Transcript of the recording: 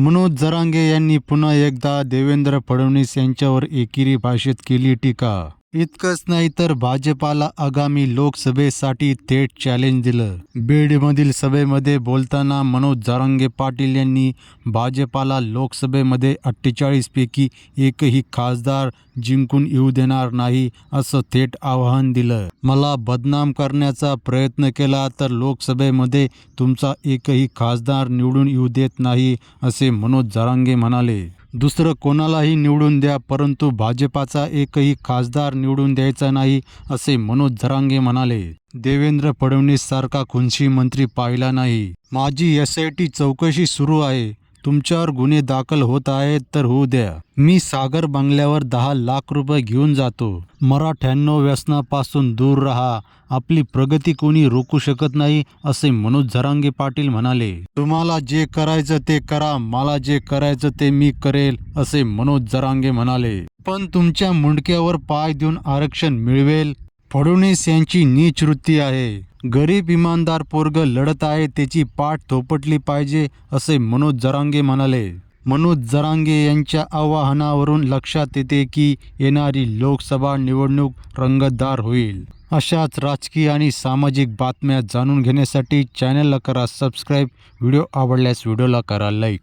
मनोज जरांगे यांनी पुन्हा एकदा देवेंद्र फडणवीस यांच्यावर एकेरी भाषेत केली टीका. इतकंच नाही तर भाजपाला आगामी लोकसभेसाठी थेट चॅलेंज दिलं. बीडमधील सभेमध्ये बोलताना मनोज जारंगे पाटील यांनी भाजपाला लोकसभेमध्ये अठ्ठेचाळीसपैकी एकही खासदार जिंकून येऊ देणार नाही असं थेट आवाहन दिलं. मला बदनाम करण्याचा प्रयत्न केला तर लोकसभेमध्ये तुमचा एकही खासदार निवडून येऊ देत नाही असे मनोज जारांगे म्हणाले. दुसरं कोणालाही निवडून द्या परंतु भाजपाचा एकही खासदार निवडून द्यायचा नाही असे मनोज झरांगे म्हणाले. देवेंद्र फडणवीस सारखा खुनशी मंत्री पाहिला नाही. माझी एस आय टी चौकशी सुरू आहे. तुमच्यावर गुन्हे दाखल होत आहेत तर होऊ द्या. मी सागर बंगल्यावर दहा लाख रुपये घेऊन जातो. मराठ्यांनो व्यसनापासून दूर राहा. आपली प्रगती कोणी रोखू शकत नाही असे मनोज झरांगे पाटील म्हणाले. तुम्हाला जे करायचं ते करा मला जे करायचं ते मी करेल असे मनोज जरांगे म्हणाले. पण तुमच्या मुंडक्यावर पाय देऊन आरक्षण मिळवेल फडणवीस यांची नीच वृत्ती आहे. गरीब इमानदार पोरग लढत आहे त्याची पाठ थोपटली पाहिजे असे मनोज जरांगे म्हणाले. मनोज जरांगे यांच्या आवाहनावरून लक्षात येते की येणारी लोकसभा निवडणूक रंगतदार होईल. अशाच राजकीय आणि सामाजिक बातम्या जाणून घेण्यासाठी चॅनलला करा सबस्क्राईब व्हिडिओ आवडल्यास व्हिडिओला करा लाईक